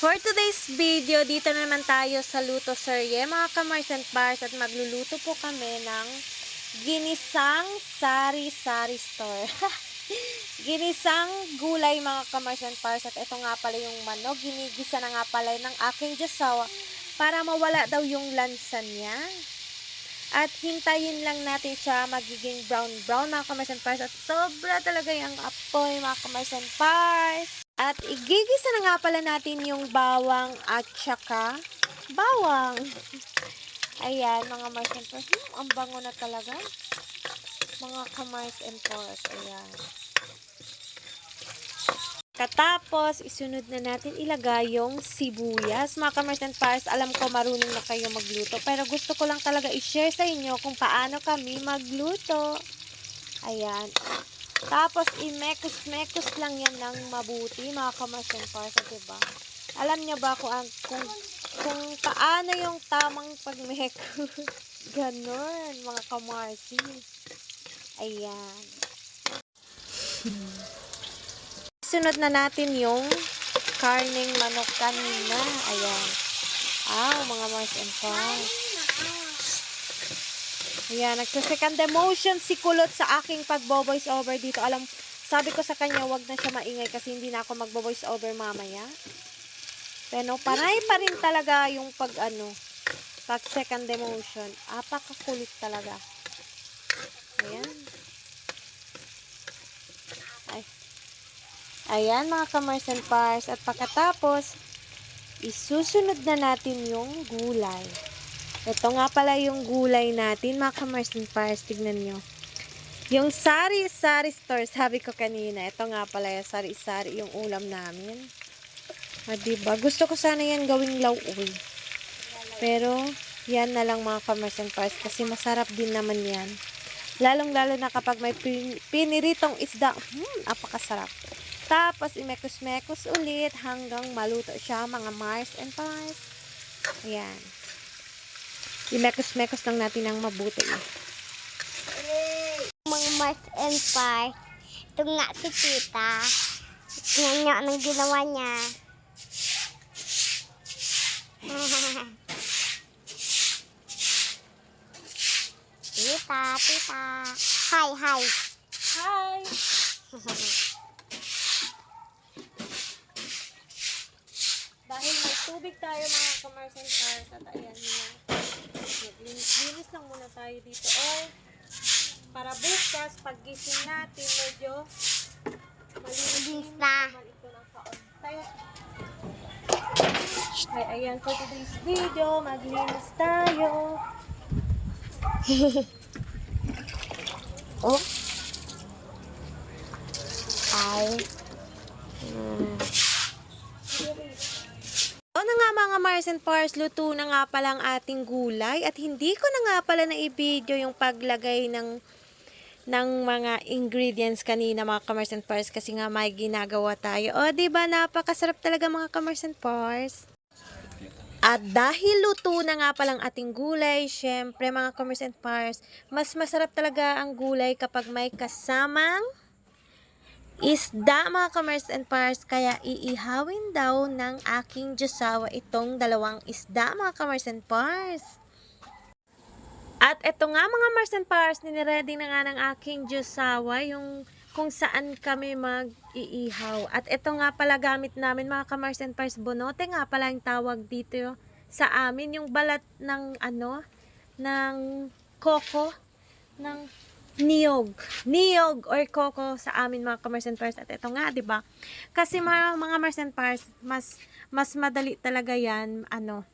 For today's video, dito na naman tayo sa Luto Serye, mga kamars and bars, at magluluto po kami ng ginisang sari-sari store. ginisang gulay, mga kamars and bars, at ito nga pala yung manok, ginigisa na nga pala ng aking Diyosawa para mawala daw yung lansa niya. At hintayin lang natin siya magiging brown-brown, mga kamars and bars, at sobra talaga yung apoy, mga kamars and bars. At igigisa na nga pala natin yung bawang at saka bawang. Ayan, mga Mars and Pores. Hmm, ang bango na talaga. Mga kamars and Pores. Ayan. Katapos, isunod na natin ilagay yung sibuyas. Mga kamars and Pores, alam ko marunong na kayo magluto. Pero gusto ko lang talaga i-share sa inyo kung paano kami magluto. Ayan. Tapos, i-mekos-mekos lang yan ng mabuti, mga kamasin parsa, diba? Alam niyo ba kung, kung, kung paano yung tamang pagmekos? Ganon, mga kamarsi. Ayan. Sunod na natin yung karning manok kanina. Ayan. Ah, mga Mars and Pars. Ayan, nagsasecond demotion si Kulot sa aking pagbo-voice over dito. Alam, sabi ko sa kanya, wag na siya maingay kasi hindi na ako magbo-voice over mamaya. Pero panay pa rin talaga yung pag ano, pag second demotion. Apakakulit talaga. Ayan. Ay. Ayan mga kamars and pars. At pagkatapos, isusunod na natin yung gulay. Ito nga pala yung gulay natin, mga kamars and pars. Tignan nyo. Yung sari-sari store, sabi ko kanina, ito nga pala yung sari-sari yung ulam namin. Ah, diba? Gusto ko sana yan gawing lauoy. Pero, yan na lang mga kamars and pars kasi masarap din naman yan. Lalong-lalo na kapag may pin- piniritong isda, hmm, apakasarap. Tapos, imekos-mekos ulit hanggang maluto siya, mga Mars and Pars. Ayan. Imekos-mekos lang natin ng mabuti. Mga Mars and Spark. Ito nga si Tita. Tingnan niyo anong ginawa niya. tita, tita. Hi, hi. Hi! Dahil may tubig tayo mga Kamars and Pars at ayan nga. Linis lang muna tayo dito. Oh, para bukas, pag gising natin, medyo malinis na. Tayo. Ay, ayan, for today's video, maglinis tayo. Oh. Ay. O Mars and Pars, luto na nga pala ang ating gulay at hindi ko na nga pala na i-video yung paglagay ng ng mga ingredients kanina mga Kamars and Pars kasi nga may ginagawa tayo. O, ba napakasarap talaga mga Kamars and Pars. At dahil luto na nga palang ating gulay, syempre mga Kamars and Pars, mas masarap talaga ang gulay kapag may kasamang isda mga kamers and pars kaya iihawin daw ng aking Diyosawa itong dalawang isda mga kamers and pars. At ito nga mga Mars and Pars, niniready na nga ng aking Diyosawa yung kung saan kami mag-iihaw. At ito nga pala gamit namin mga kamars and pars, bonote nga pala yung tawag dito sa amin, yung balat ng ano, ng koko, ng niyog. Niyog or coco sa amin mga kamars and pars. At ito nga, 'di ba? Kasi mga mga mars and pars, mas mas madali talaga 'yan, ano,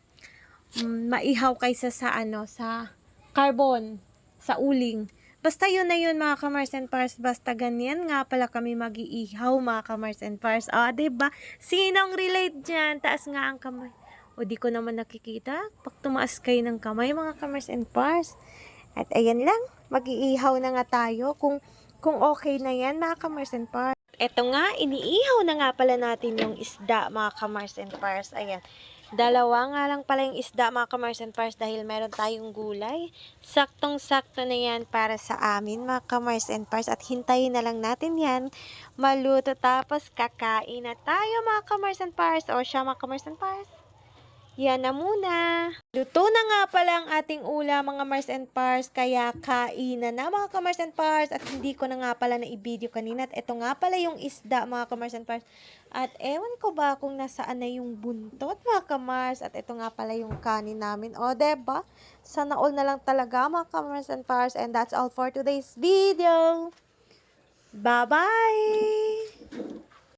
mm, maihaw kaysa sa ano, sa carbon, sa uling. Basta yun na yun mga kamars and pars. Basta ganyan nga pala kami mag-iihaw mga kamars and pars. O, ah, 'di ba? Sinong relate dyan? Taas nga ang kamay. O, di ko naman nakikita. Pag tumaas kayo ng kamay mga kamars and pars. At ayan lang, mag-iihaw na nga tayo kung kung okay na yan mga kamars and pars. eto nga, iniihaw na nga pala natin yung isda, mga kamars and pars. Ayan. Dalawa nga lang pala yung isda, mga kamars and pars, dahil meron tayong gulay. Saktong-sakto na yan para sa amin, mga kamars and pars. At hintayin na lang natin yan maluto. Tapos kakain na tayo, mga kamars and pars. O siya, mga kamars and pars. Yan na muna. Luto na nga pala ang ating ulam, mga Mars and Pars. Kaya kainan na mga kamars and Pars. At hindi ko na nga pala na i-video kanina. At ito nga pala yung isda, mga kamars and Pars. At ewan ko ba kung nasaan na yung buntot, mga kamars. At ito nga pala yung kanin namin. O, deba? Sana all na lang talaga, mga kamars and Pars. And that's all for today's video. Bye-bye!